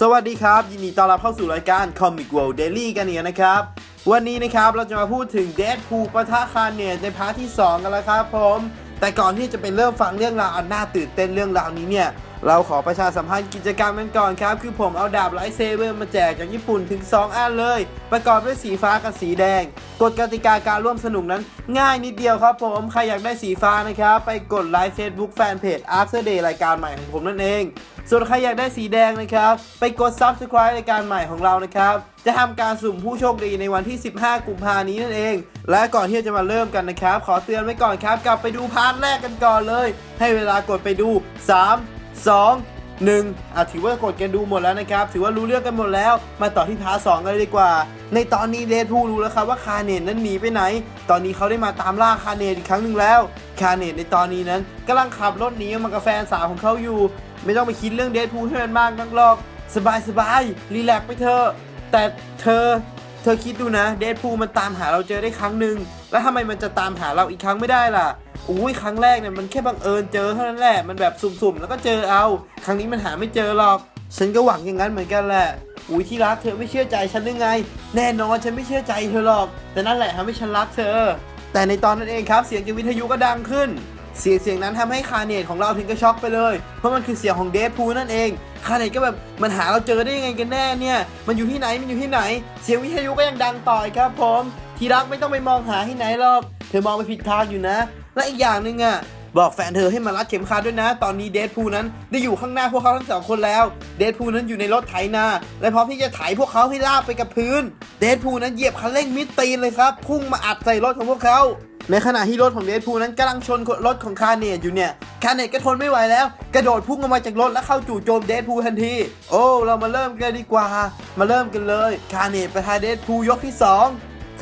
สวัสดีครับ ยินดีต้อนรับเข้าสู่รายการ Comic World Daily กันเนี่ยนะครับ วันนี้นะครับเราจะมาพูดถึง Deadpool ปะทะคาเนตในพาร์ทที่ 2 กันแล้วครับผม แต่ก่อนที่จะไปเริ่มฟังเรื่องราวอันน่าตื่นเต้นเรื่องราวนี้เนี่ย เราขอประชาสัมพันธ์กิจกรรมกันก่อนครับ คือผมเอาดาบไลท์เซเบอร์มาแจกจากญี่ปุ่นถึง 2 อันเลย ประกอบด้วยสีฟ้ากับสีแดง กฎกติกาการร่วมสนุกนั้น ง่ายนิดเดียวครับผม ใครอยากได้สีฟ้านะครับ ไปกดไลค์ Facebook Fanpage After Day รายการใหม่ของผมนั่นเอง ส่วนใครอยากได้สีแดงนะครับ ไปกด Subscribe รายการใหม่ของเรานะครับ จะทำการสุ่มผู้โชคดีในวันที่ 15 กุมภานี้นั่นเอง และก่อนที่จะมาเริ่มกันนะครับ ขอเตือนไว้ก่อนครับ กลับไปดูพาร์ทแรกกันก่อนเลย ให้เวลากดไปดู 3 2 1อะถือว่ากดกันดูหมดแล้วนะครับ ถือว่ารู้เรื่องกันหมดแล้ว มาต่อที่พาร์ทสองกันเลยดีกว่า ในตอนนี้เดทพูรู้แล้วครับว่าคาเนตนั้นหนีไปไหน ตอนนี้เขาได้มาตามล่าคาเนตอีกครั้งหนึ่งแล้ว คาเนตในตอนนี้นั้นกำลังขับรถหนีออกมากับแฟนสาวของเขาอยู่ ไม่ต้องไปคิดเรื่องเดทพูให้มันมากนักหรอกสบายสบายรีแลกซ์ไปเถอะแต่เธอเธอคิดดูนะเดทพูมันตามหาเราเจอได้ครั้งหนึ่งแล้วทำไมมันจะตามหาเราอีกครั้งไม่ได้ล่ะ อุ้ยครั้งแรกเนี่ยมันแค่บังเอิญเจอเท่านั้นแหละ มันแบบสุ่มๆ แล้วก็เจอเอา ครั้งนี้มันหาไม่เจอหรอก ฉันก็หวังอย่างนั้นเหมือนกันแหละ อุ้ยที่รักเธอไม่เชื่อใจฉันหรือไง แน่นอนฉันไม่เชื่อใจเธอหรอก แต่นั่นแหละทำให้ฉันรักเธอ แต่ในตอนนั้นเองครับเสียงจากวิทยุก็ดังขึ้น เสียงเสียงนั้นทำให้คาเนตของเราถึงกับช็อกไปเลย เพราะมันคือเสียงของเดฟพูนั่นเอง คาเนตก็แบบมันหาเราเจอได้ยังไงกันแน่เนี่ย มันอยู่ที่ไหน มันอยู่ที่ไหน เสียงวิทยุก็ยังดังต่อครับผม ที่รักไม่ต้องไปมองหาที่ไหนหรอก เธอมองไปผิดทางอยู่นะ และอีกอย่างหนึ่งอะบอกแฟนเธอให้มารัดเข็มขัดด้วยนะ ตอนนี้เดทพูนั้นได้อยู่ข้างหน้าพวกเขาทั้งสองคนแล้ว เดทพูนั้นอยู่ในรถไถนา และพร้อมที่จะไถพวกเขาให้ลาบไปกับพื้น เดทพูนั้นเหยียบคันเร่งมิดตีนเลยครับ พุ่งมาอัดใส่รถของพวกเขา ในขณะที่รถของเดทพูนั้นกำลังชนรถของคาร์เนตอยู่เนี่ย คาร์เนตก็ทนไม่ไหวแล้ว กระโดดพุ่งออกมาจากรถและเข้าจู่โจมเดทพูทันที โอ้ เรามาเริ่มกันดีกว่า มาเริ่มกันเลย คาร์เนตไปทายเดทพูยกที่สอง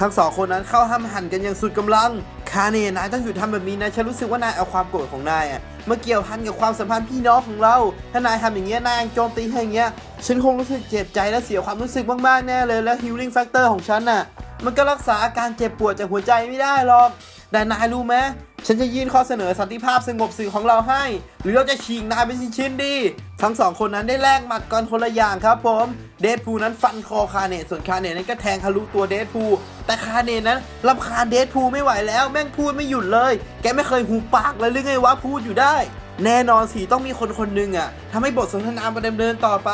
ทั้งสองคนนั้นเข้าห้ามหันกันอย่างสุดกำลัง คาเนนายต้องหยุดทำแบบนี้นะฉันรู้สึกว่านายเอาความโกรธของนายอะมาเกี่ยวพันกับความสัมพันธ์พี่น้องของเรา ถ้านายทำอย่างเงี้ยนายยังโจมตีให้อย่างเงี้ยฉันคงรู้สึกเจ็บใจและเสียความรู้สึกมากๆแน่เลยและฮิลลิ่งแฟกเตอร์ของฉันน่ะมันก็รักษาอาการเจ็บปวดจากหัวใจไม่ได้หรอกแต่นายรู้ไหม ฉันจะยื่นข้อเสนอสันติภาพสงบสื่อของเราให้ หรือเราจะฉีกนายเป็นชิ้นๆดี ทั้งสองคนนั้นได้แลกหมัดกันคนละอย่างครับผม เดดพูนั้นฟันคอคาเนตส่วนคาเนตนั้นก็แทงทะลุตัวเดดพูแต่คาเนตนั้นรำคาญเดดพูไม่ไหวแล้ว แม่งพูดไม่หยุดเลย แกไม่เคยหูปากเลยหรือไงวะพูดอยู่ได้ แน่นอนสิต้องมีคนคนหนึ่งอะทำให้บทสนทนามันดำเนินต่อไป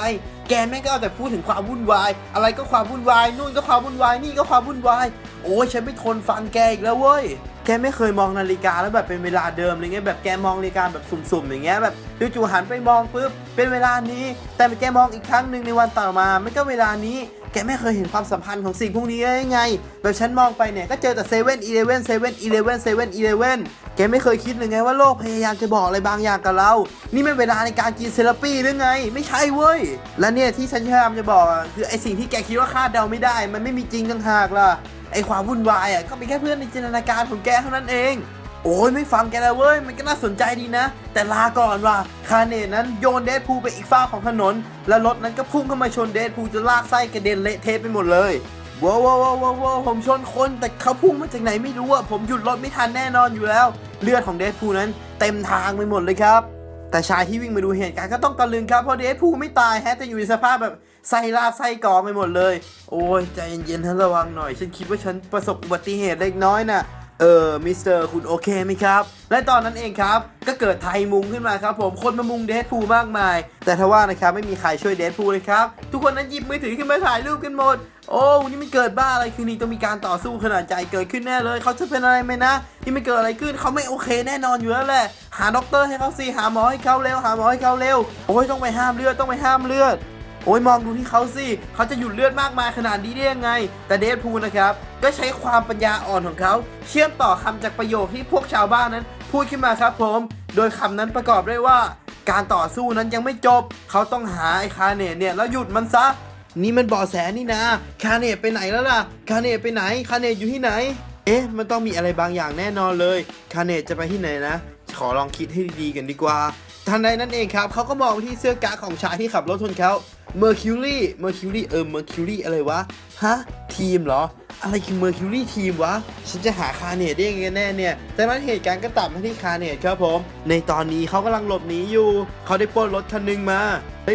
แกแม่งก็เอาแต่พูดถึงความวุ่นวาย อะไรก็ความวุ่นวายนู่นก็ความวุ่นวายนี่ก็ความวุ่นวาย โอ้ยฉันไม่ทนฟังแกอีกแล้วเว้ย แกไม่เคยมองนาฬิกาแล้วแบบเป็นเวลาเดิมอะไรเงี้ยแบบแกมองนาฬิกาแบบสุ่มๆอย่างเงี้ยแบบจู่ๆหันไปมองปุ๊บเป็นเวลานี้ แต่แกมองอีกครั้งหนึ่งในวันต่อมาไม่ก็เวลานี้แกไม่เคยเห็นความสัมพันธ์ของสิ่งพวกนี้ได้ยังไง แบบฉันมองไปเนี่ย ก็เจอแต่เซเว่นอีเลเว่นเซเว่นอีเลเว่นเซเว่นอีเลเว่นแกไม่เคยคิดเลยไงว่าโลกพยายามจะบอกอะไรบางอย่างกับเรา นี่ไม่เวลาในการกินเซราปีหรือไง ไม่ใช่เว้ย และเนี่ยที่ฉันพยายามจะบอกคือไอสิ่งที่แกคิดว่าคาดเดาไม่ได้ มันไม่มีจริงต่างหากล่ะ ไอความวุ่นวายอะก็เป็นแค่เพื่อนในจินตนาการของแกเท่านั้นเอง โอ้ยไม่ฟังแกแล้วเว้ย มันก็น่าสนใจดีนะ แต่ลาก่อนว่ะคาเนตนั้นโยนเดดพูไปอีกฝ้าของถนน แล้วรถนั้นก็พุ่งเข้ามาชนเดดพูจนลากไส้กระเด็นเละเทะไปหมดเลยว้าวว้าวว้าวว้าวผมชนคนแต่เขาพุ่งมาจากไหนไม่รู้อะผมหยุดรถไม่ทันแน่นอนอยู่แล้ว เลือดของเดดพูนั้นเต็มทางไปหมดเลยครับ แต่ชายที่วิ่งมาดูเหตุการณ์ก็ต้องตะลึงครับเพราะเดดพูไม่ตายแฮะแต่อยู่ในสภาพแบบ ไส้ลาดไส้กรองไปหมดเลย โอ้ยใจเย็นๆท่านระวังหน่อย ฉันคิดว่าฉันประสบอุบัติเหตุเล็กน้อยน่ะเออ มิสเตอร์คุณโอเคไหมครับ และตอนนั้นเองครับ ก็เกิดไทยมุงขึ้นมาครับผม คนมามุงเดทพูมากมาย แต่ทว่านะครับ ไม่มีใครช่วยเดทพูเลยครับ ทุกคนนั้นหยิบมือถือขึ้นมาถ่ายรูปกันหมด โอ้นี่มันเกิดบ้าอะไรคืนนี้ต้องมีการต่อสู้ขนาดใจเกิดขึ้นแน่เลย เขาจะเป็นอะไรไหมนะ นี่มันเกิดอะไรขึ้นเขาไม่โอเคแน่นอนอยู่แล้วแหละ หาด็อกเตอร์ให้เขาสิ หาหมอให้เขาเร็ว หาหมอให้เขาเร็ว โอ้ยต้องไปห้ามเลือด ต้องไปห้ามเลือด โอ้ยมองดูที่เขาสิเขาจะหยุดเลือดมากมายขนาดนี้ได้ยังไง แต่เดดพูลนะครับ ก็ใช้ความปัญญาอ่อนของเขา เชื่อมต่อคำจากประโยคที่พวกชาวบ้านนั้น พูดขึ้นมาครับผม โดยคำนั้นประกอบด้วยว่า การต่อสู้นั้นยังไม่จบ เขาต้องหาไอ้คาเนตเนี่ยแล้วหยุดมันซะ นี่มันบาะแสนี่นะ คาเนตไปไหนแล้วล่ะ คาเนตไปไหน คาเนตอยู่ที่ไหน เอ๊ะ มันต้องมีอะไรบางอย่างแน่นอนเลย คาเนตจะไปที่ไหนนะ ขอลองคิดให้ดีๆกันดีกว่าทันใดนั้นเองครับเขาก็มองไปที่เสื้อกาของชายที่ขับรถชนเขา Mercury Mercury เออ Mercury อะไรวะ ฮะ ทีมเหรอ อะไรคือเมอร์คิวรี่ทีมวะ ฉันจะหาคาเนตได้ยังไงแน่เนี่ยจากนั้นเหตุการณ์ก็ตัดมาที่คาเนตครับผม ในตอนนี้เขากำลังหลบหนีอยู่ เขาได้ปล้นรถคันหนึงมา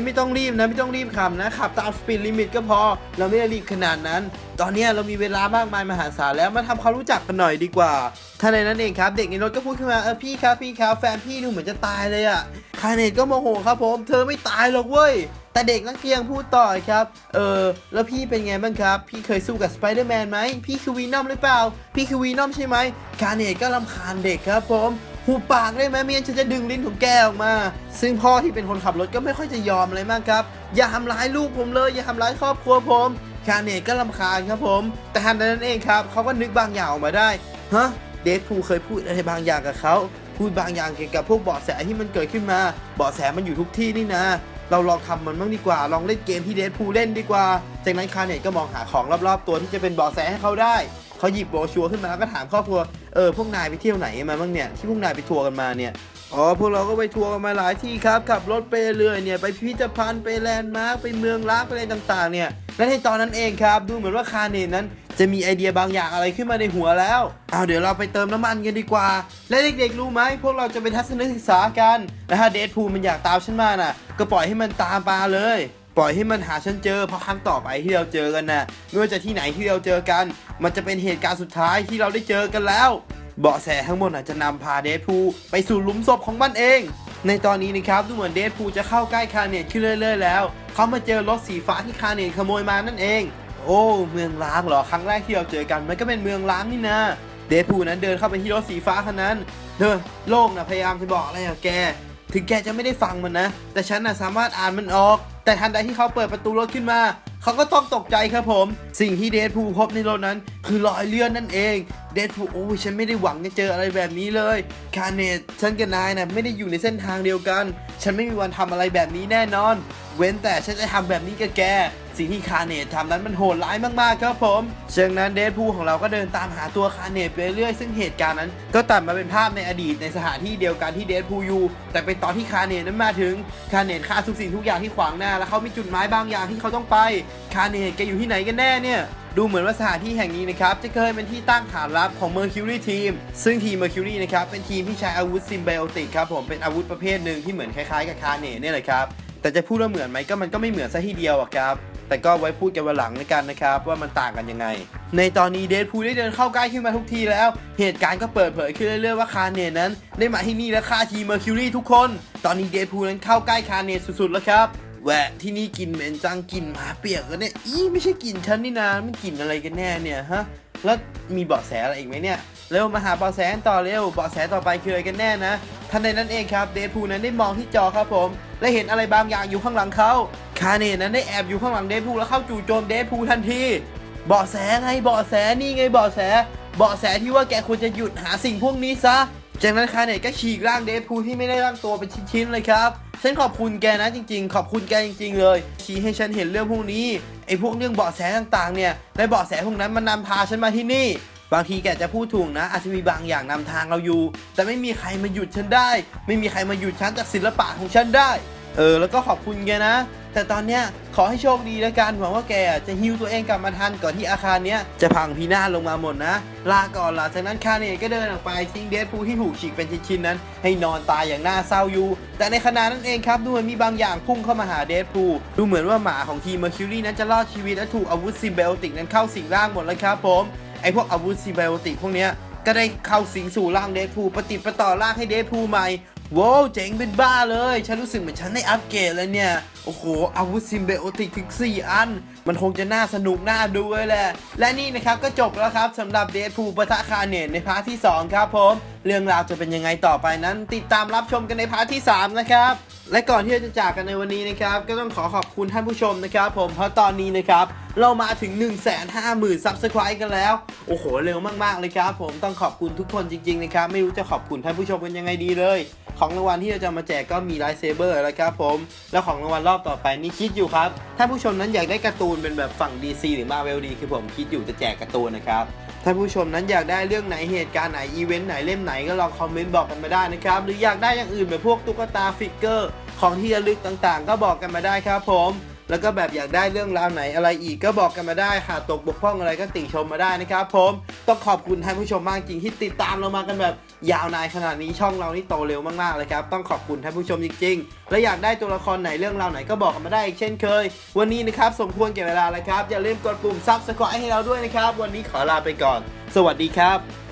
ไม่ต้องรีบนะ ไม่ต้องรีบขับนะ ขับตามสปีดลิมิตก็พอ เราไม่ได้รีบขนาดนั้น ตอนนี้เรามีเวลามากมายมหาศาลแล้วมาทำความรู้จักกันหน่อยดีกว่าท่านในนั้นเองครับ เด็กในรถก็พูดขึ้นมาเออพี่ครับพี่ครับแฟนพี่ดูเหมือนจะตายเลยอะคาเนตก็โมโหครับผม เธอไม่ตายหรอกเว้ย แต่เด็กนักเรียนพูดต่อครับ เออแล้วพี่เป็นไงบ้างครับ พี่เคยสู้กับสไปเดอร์แมนไหม พี่คือวีนอมหรือเปล่า พี่คือวีนอมใช่ไหม คาเนตก็รำคาญเด็กครับผมหูปากได้ไหมไม่งั้นฉันจะดึงลิ้นของแกออกมา ซึ่งพ่อที่เป็นคนขับรถก็ไม่ค่อยจะยอมอะไรมากครับ อย่าทำร้ายลูกผมเลย อย่าทำร้ายครอบครัวผม คาเนตก็รำคาญครับผม แต่ทันใดนั้นเองครับเขาก็นึกบางอย่างออกมาได้ ฮะ เดทพูเคยพูดอะไรบางอย่างกับเขา พูดบางอย่างเกี่ยวกับพวกเบาะแสที่มันเกิดขึ้นมา เบาะแสมันอยู่ทุกที่นี่นะ เราลองทำมันบ้างดีกว่า ลองเล่นเกมที่เดทพูเล่นดีกว่า จากนั้นคาเนตก็มองหาของรอบๆ ตัวที่จะเป็นเบาะแสให้เขาได้ เขาหยิบโบรชัวร์ขึ้นมาแล้วก็ถามครอบครัว เออพวกนายไปเที่ยวไหนมาบ้างเนี่ย ที่พวกนายไปทัวร์กันมาเนี่ย อ๋อพวกเราก็ไปทัวร์กันมาหลายที่ครับ ขับรถไปเรื่อยเนี่ย ไปพิพิธภัณฑ์ ไปแลนด์มาร์ค ไปเมืองล้างไปอะไรต่างๆ เนี่ย และในตอนนั้นเองครับ ดูเหมือนว่าคาเนตนั้น จะมีไอเดียบางอย่างอะไรขึ้นมาในหัวแล้วเอาเดี๋ยวเราไปเติมน้ำมันกันดีกว่า และเด็กๆรู้ไหมพวกเราจะไปทัศนศึกษากันและถ้าเดทพูมันอยากตามฉันมาน่ะ ก็ปล่อยให้มันตามมาเลย ปล่อยให้มันหาฉันเจอเพราะครั้งต่อไปที่เราเจอกันน่ะไม่ว่าจะที่ไหนที่เราเจอกัน มันจะเป็นเหตุการณ์สุดท้ายที่เราได้เจอกันแล้ว เบาะแสทั้งหมดน่ะจะนำพาเดทพูไปสู่หลุมศพของมันเองในตอนนี้นะครับดูเหมือนเดทพูจะเข้าใกล้คาเนตขึ้นเรื่อยๆแล้ว เขามาเจอรถสีฟ้าที่คาเนตขโมยมานั่นเอง โอ้เมืองล้างเหรอครั้งแรกที่เราเจอกัน มันก็เป็นเมืองล้างนี่นะเดทพูลนั้นเดินเข้าไปที่รถสีฟ้าคันนั้นเดินโล่งนะพยายามจะบอกอะไรกับแก ถึงแกจะไม่ได้ฟังมันนะ แต่ฉันน่ะสามารถอ่านมันออก แต่ทันใดที่เขาเปิดประตูรถขึ้นมาเขาก็ต้องตกใจครับผม สิ่งที่เดทพูพบในรถนั้น คือรอยเลื่อนนั่นเองเดทพูโอ้ยฉันไม่ได้หวังจะเจออะไรแบบนี้เลยคาเนตฉันกับนายนะไม่ได้อยู่ในเส้นทางเดียวกัน ฉันไม่มีวันทำอะไรแบบนี้แน่นอน เว้นแต่ฉันจะทำแบบนี้กับแก สิ่งที่คาเนตทำนั้นมันโหดร้ายมากๆครับผมจากนั้นเดทพูของเราก็เดินตามหาตัวคาเนตไปเรื่อยซึ่งเหตุการณ์นั้น ก็ตัดมาเป็นภาพในอดีตในสถานที่เดียวกันที่เดทพูอยู่แต่เป็นตอนที่คาเนตนั้นมาถึงคาเนตฆ่าทุกสิ่งทุกอย่างที่ขวางหน้า แล้วเขามีจุดหมายบางอย่างที่เขาต้องไปคาเนตแกอยู่ที่ไหนกันแน่เนี่ยดูเหมือนว่าสถานที่แห่งนี้นะครับจะเคยเป็นที่ตั้งฐานลับของ Mercury Team ซึ่งทีม Mercury นะครับเป็นทีมที่ใช้อาวุธซิมไบโอติกครับผมเป็นอาวุธประเภทหนึ่งที่เหมือนคล้ายๆกับคาเนตเนี่ยแหละครับ แต่จะพูดว่าเหมือนไหมก็มันก็ไม่เหมือนซะทีเดียวอะครับ แต่ก็ไว้พูดกันวันหลังในกันนะครับว่ามันต่างกันยังไง ในตอนนี้เดดพูลได้เดินเข้าใกล้ขึ้นมาทุกทีแล้ว เหตุการณ์ก็เปิดเผยขึ้นเรื่อยๆว่าคาเนนั้น ได้มาที่นี่และฆ่าทีเม Mercury ทุกคน ตอนนี้เดดพูลนั้นเข้าใกล้คาเนตสุดๆแล้วครับแหวะที่นี่กลินเหม็นจังกลินหมาเปียกกันเนี่ยอีไม่ใช่กลิ่นฉันนี่นะมันกลิ่นอะไรกันแน่เนี่ยฮะแล้วมีเบาะแสอะไรอีกไหมเนี่ย เร็วมาหาเบาะแสต่อเร็วเบาะแสต่อไปคืออะไรกันแน่นะทันใดนั้นเองครับเดดพูลนั้นได้มองที่จอครับผม และเห็นอะไรบางอย่างอยู่ข้างหลังเขาคาเนตนั้นได้แอบอยู่ข้างหลังเดดพูลแล้วเข้าจู่โจมเดดพูลทันทีเบาะแสไงเบาะแสนี่ไงเบาะแสเบาะแสที่ว่าแกควรจะหยุดหาสิ่งพวกนี้ซะจากนั้นคาเนตก็ฉีกร่างเดดพูลที่ไม่ได้ร่างตัวเป็นชิ้นๆเลยครับ ฉันขอบคุณแกนะจริง ๆ ขอบคุณแกจริง ๆ เลย ชี้ให้ฉันเห็นเรื่องพวกนี้ไอ้พวกเรื่องเบาะแสต่างๆเนี่ยและเบาะแสพวกนั้นมันนำพาฉันมาที่นี่ บางทีแกจะพูดถูกนะอาจจะมีบางอย่างนำทางเราอยู่ แต่ไม่มีใครมาหยุดฉันได้ ไม่มีใครมาหยุดฉันจากศิลปะของฉันได้ เออ แล้วก็ขอบคุณแกนะ แต่ตอนเนี้ยขอให้โชคดีแล้วกันหวังว่าแกจะฮิวตัวเองกลับมาทันก่อนที่อาคารเนี้ยจะพังพินาศลงมาหมดนะ ลาก่อนหลังจากนั้นคาเนตก็เดินออกไปทิ้งเดดพูที่ถูกฉีกเป็นชิ้นๆนั้น ให้นอนตายอย่างน่าเศร้าอยู่ แต่ในขณะนั้นเองครับดูเหมือนมีบางอย่างพุ่งเข้ามาหาเดดพูดูเหมือนว่าหมาของทีมเมอร์คิวรี่นั้นจะรอดชีวิตและถูกอาวุธซิมไบโอติกนั้นเข้าสิงร่างหมดแล้วครับผม ไอพวกอาวุธซิมไบโอติกพวกเนี้ยก็ได้เข้าสิงสู่ร่างเดดพูปฏิประต่อร่างให้เดดพูใหม่ว้าวเจ๋งเป็นบ้าเลย ฉันรู้สึกเหมือนฉันได้อัปเกรดแล้วเนี่ย โอ้โห อาวุธซิมเบโอติกถึง 4 อัน มันคงจะน่าสนุกน่าดูเลยแหละ และนี่นะครับก็จบแล้วครับสำหรับเดทพูปะทะคาเนตในพาร์ทที่ 2 ครับผม เรื่องราวจะเป็นยังไงต่อไปนั้น ติดตามรับชมกันในพาร์ทที่ 3 นะครับ และก่อนที่เราจะจากกันในวันนี้นะครับ ก็ต้องขอขอบคุณท่านผู้ชมนะครับ ผมเพราะตอนนี้นะครับ เรามาถึง 1 5 0 0 0 0 Subscribe กันแล้ว โอ้โห เร็วมากๆเลยครับ ผมต้องขอบคุณทุกคนจริง ๆ นะครับ ไม่รู้จะขอบคุณท่านผู้ชมกันยังไงดีเลย ของรางวัลที่เราจะมาแจกก็มีไลท์เซเบอร์แล้วครับผมแล้วของรางวัลรอบต่อไปนี่คิดอยู่ครับถ้านผู้ชมนั้นอยากได้การ์ตูนเป็นแบบฝั่ง DC หรือ Marvel ดีคือผมคิดอยู่จะแจกการ์ตูนนะครับ ถ้าผู้ชมนั้นอยากได้เรื่องไหนเหตุการณ์ไหนอีเวนต์ไหนเล่มไหนก็ลองคอมเมนต์บอกกันมาได้นะครับ หรืออยากได้อย่างอื่นแบบพวกตุ๊กตาฟิกเกอร์ ของที่ระลึกต่างๆ ก็บอกกันมาได้ครับผม แล้วก็แบบอยากได้เรื่องราวไหนอะไรอีกก็บอกกันมาได้ค่ะตกบกพร่องอะไรก็ติชมมาได้นะครับผม ต้องขอบคุณท่านผู้ชมมากจริงที่ติดตามเรามากันแบบยาวนานขนาดนี้ช่องเรานี่โตเร็วมากๆเลยครับ ต้องขอบคุณท่านผู้ชมจริงๆ และอยากได้ตัวละครไหนเรื่องราวไหนก็บอกกันมาได้อีกเช่นเคย วันนี้นะครับสมควรแก่เวลาแล้วครับ อย่าลืมกดปุ่มซับสไครต์ให้เราด้วยนะครับ วันนี้ขอลาไปก่อน สวัสดีครับ